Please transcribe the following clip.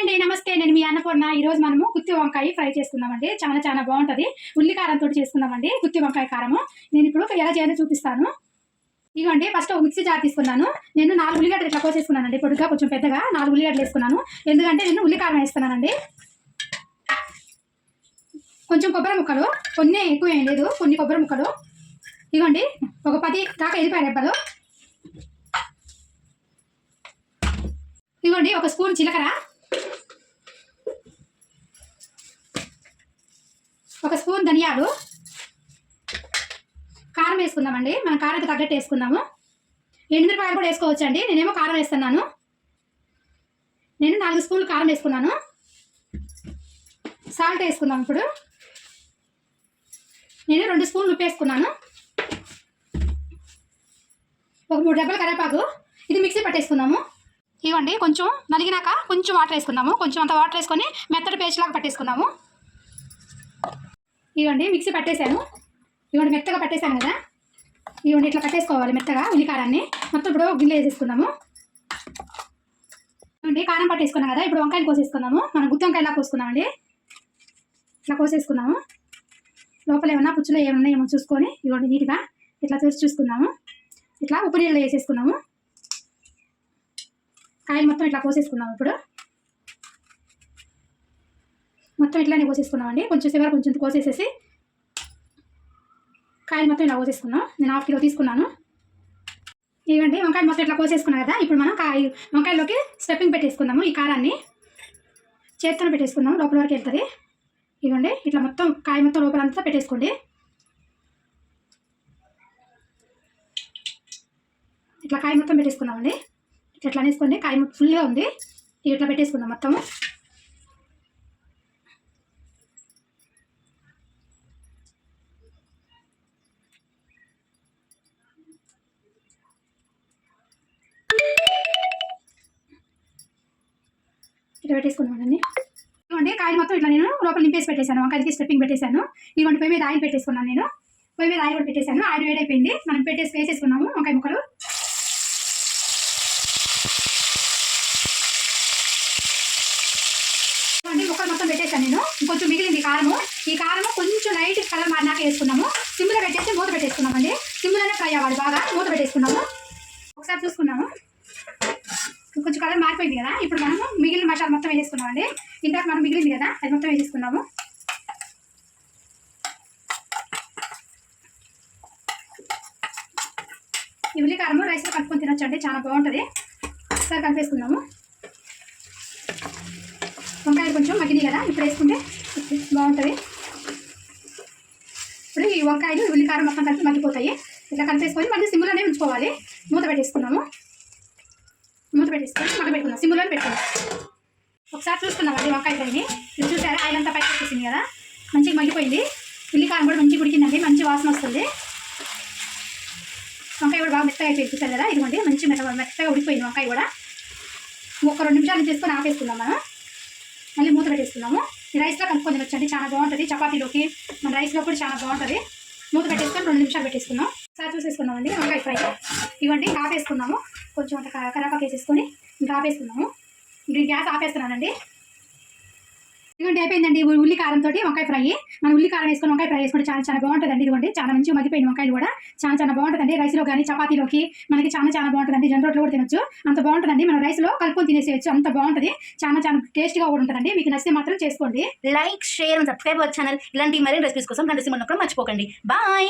అండి నమస్తే. నేను మీ అన్నపూర్ణ. ఈ రోజు మనము గుత్తి వంకాయ ఫ్రై చేసుకుందామండి. చాలా చాలా బాగుంటుంది. ఉల్లి కారంతో చేసుకుందామండి. గుత్తి వంకాయ కారము. నేను ఇప్పుడు ఎలా చేయాలో చూపిస్తాను. ఇదిగోండి ఫస్ట్ ఒక మిక్సీ జార్ తీసుకున్నాను. నేను నాలుగు ఉల్లిగడ్డలు ఇట్లా కోసేసుకున్నానండి. పొడుగా కొంచెం పెద్దగా నాలుగు ఉల్లిగడ్డలు వేసుకున్నాను. ఎందుకంటే నేను ఉల్లికారం వేస్తున్నానండి. కొంచెం కొబ్బరి ముక్కలు. కొన్ని ఎక్కువ ఏం లేదు. కొన్ని కొబ్బరి ముక్కలు. ఇదిగోండి ఒక పది దాకా వెళ్ళిపోయాయి రెబ్బలు. ఇదిగోండి ఒక స్పూన్ జీలకర్ర. ఒక స్పూన్ ధనియాలు. కారం వేసుకుందామండి. మనం కారంకి తగ్గట్టు వేసుకుందాము. ఎండుమిరపాయలు కూడా వేసుకోవచ్చు అండి నేనేమో కారం వేస్తున్నాను. నేను నాలుగు స్పూన్లు కారం వేసుకున్నాను. సాల్ట్ వేసుకుందాం ఇప్పుడు. నేను రెండు స్పూన్లు ఉప్పు వేసుకున్నాను. ఒక మూడు డబ్బలు కరివేపాకు. ఇది మిక్సీ పట్టేసుకుందాము. ఇవ్వండి కొంచెం నలిగినాక కొంచెం వాటర్ వేసుకుందాము. కొంచెం అంత వాటర్ వేసుకొని మెత్తడి పేస్ట్ లాగా పట్టేసుకుందాము. ఇవ్వండి మిక్సీ పట్టేశాను. ఇవ్వండి మెత్తగా పట్టేశాను కదా. ఇవ్వండి ఇట్లా పట్టేసుకోవాలి మెత్తగా ఉల్లికారాన్ని. మొత్తం ఇప్పుడు గిన్నె వేసేసుకుందాము. ఇవ్వండి కారం పట్టేసుకున్నాం కదా ఇప్పుడు వంకాయలు కోసేసుకుందాము. మనం గుత్తి వంకాయలా కోసుకుందామండి. ఇట్లా కోసేసుకున్నాము లోపల ఏమన్నా పుచ్చులో ఏమన్నా ఏమో చూసుకొని ఇవ్వండి నీట్గా ఇట్లా చూసి చూసుకుందాము. ఇట్లా ఉప్పు నీళ్ళు వేసేసుకున్నాము కాయలు మొత్తం ఇట్లా కోసేసుకున్నాము ఇప్పుడు. మొత్తం ఇట్లానే కోసేసుకున్నామండి. కొంచెం చివరి కొంచెం కోసేసేసి కాయలు మొత్తం ఇలా కోసేసుకున్నాం. నేను హాఫ్ కిలో తీసుకున్నాను. ఇవ్వండి వంకాయ మొత్తం ఇట్లా కోసేసుకున్నాం కదా. ఇప్పుడు మనం కాయ వంకాయలోకి స్టెప్పింగ్ పెట్టేసుకుందాము ఈ కారాన్ని. చేతితో పెట్టేసుకుందాం లోపల వరకు వెళ్తుంది. ఇవ్వండి ఇట్లా మొత్తం కాయ మొత్తం లోపల అంతా పెట్టేసుకోండి. ఇట్లా కాయ మొత్తం పెట్టేసుకుందామండి. ఇట్లా అనేసుకోండి కాయ మొత్తం ఫుల్గా ఉంది. ఇట్లా పెట్టేసుకుందాం మొత్తము. ఇట్లా పెట్టేసుకున్నామండి ఇవ్వండి కాయలు మొత్తం ఇట్లా నేను లోపల నింపేసి పెట్టేశాను. వంకాయలకి స్టెప్పింగ్ పెట్టేశాను. ఇవ్వండి పొయ్యి మీద ఆయిల్ పెట్టేసుకున్నాను నేను. పొయ్యి మీద ఆయిల్ కూడా పెట్టేశాను. ఆయిల్ వేడైపోయింది మనం పెట్టేసి వేసేసుకున్నాము వంకాయ ముక్కలు. ఇవ్వండి ముక్కలు మొత్తం పెట్టేశాను నేను. కొంచెం మిగిలింది కారము. ఈ కారము కొంచెం లైట్ కలర్ మారినాక వేసుకున్నాము. సిమ్లో పెట్టేసి మూత పెట్టేసుకున్నామండి సిమ్లోనే ఫ్రై అవ్వాలి బాగా మూత పెట్టేసుకున్నాము ఒకసారి చూసుకున్నాము కొంచెం కలర్ మారిపోయింది కదా. ఇప్పుడు మనము మిగిలిన మసాలా మొత్తం వేసేసుకున్నామండి. ఇందాక మనం మిగిలింది కదా అది మొత్తం వేసేసుకున్నాము ఈ ఉల్లికారము రైస్లో కలుపుకొని తినొచ్చు అండి చాలా బాగుంటుంది. ఒకసారి కలిపేసుకుందాము. వంకాయలు కొంచెం మగ్గినాయి కదా ఇప్పుడు వేసుకుంటే బాగుంటుంది. ఇప్పుడు ఈ వంకాయలు ఉల్లికారం మొత్తం కలిపి మగ్గిపోతాయి. ఇట్లా కలిపేసుకొని మళ్ళీ సిమ్లోనే ఉంచుకోవాలి. మూత పెట్టేసుకున్నాము మూత పెట్టేసుకొని మగ్గ పెట్టుకుందాం. సిమ్లోనే పెట్టుకుందాం. ఒకసారి చూసుకుందామండి వంకాయ ఫ్రైని ఇది చూసారా? ఆయిల్ అంతా పైకి వచ్చేసింది కదా? మంచిగా మగ్గిపోయింది. ఉల్లికారం కూడా మంచిగా ఉడికిందండి. మంచి వాసన వస్తుంది. వంకాయ కూడా బాగా మెత్తగా అయిపోయింది. చూసారు కదా? ఇదిగోండి మంచి మెత్త మెత్తగా ఉడికిపోయింది వంకాయ కూడా. ఒక రెండు నిమిషాలు చేసుకొని ఆపేసుకుందాం మనం. మళ్ళీ మూత పెట్టేసుకుందాము. ఈ రైస్లో కలుపుకొని వచ్చండి చాలా బాగుంటుంది. చపాతీలోకి మన రైస్లో కూడా చాలా బాగుంటుంది. మూత పెట్టేసుకొని రెండు నిమిషాలు పెట్టేసుకున్నాం సార్ చూసేసుకున్నామండి వంకాయ ఫ్రై. ఇవ్వండి ఆపేసుకున్నాము కొంచెం అంత క- వేసేసుకొని ఇంకా ఆపేసుకున్నాము ఇప్పుడు గ్యాస్ ఆపేస్తున్నానండి ఇదిగోండి అయిపోయిందండి. ఉల్లి కారంతో వంకాయ ఫ్రై. మనం ఉల్లి కారం వేసుకొని వంకాయ ఫ్రై వేసుకుంటే చాలా చాలా బాగుంటుందండి. ఇదిగోండి చాలా మంచిగా మగ్గిపోయిన వంకాయలు కూడా చాలా చాలా బాగుంటుందండి. రైస్లో కానీ చపాతీలోకి మనకి చాలా చాలా బాగుంటుందండి. జొన్న రోట్లో కూడా తినొచ్చు. అంత బాగుంటుందండి. మన రైస్లో కలుపుకొని తినేసేయచ్చు. అంత బాగుంటుంది. చాలా చాలా టేస్ట్గా కూడా ఉంటుందండి. మీకు నచ్చితే మాత్రం చేసుకోండి. Like share and subscribe our channel. ఇలాంటి మరిన్ని రెసిపీస్ కోసం గంట సింబల్ మర్చిపోకండి. బాయ్!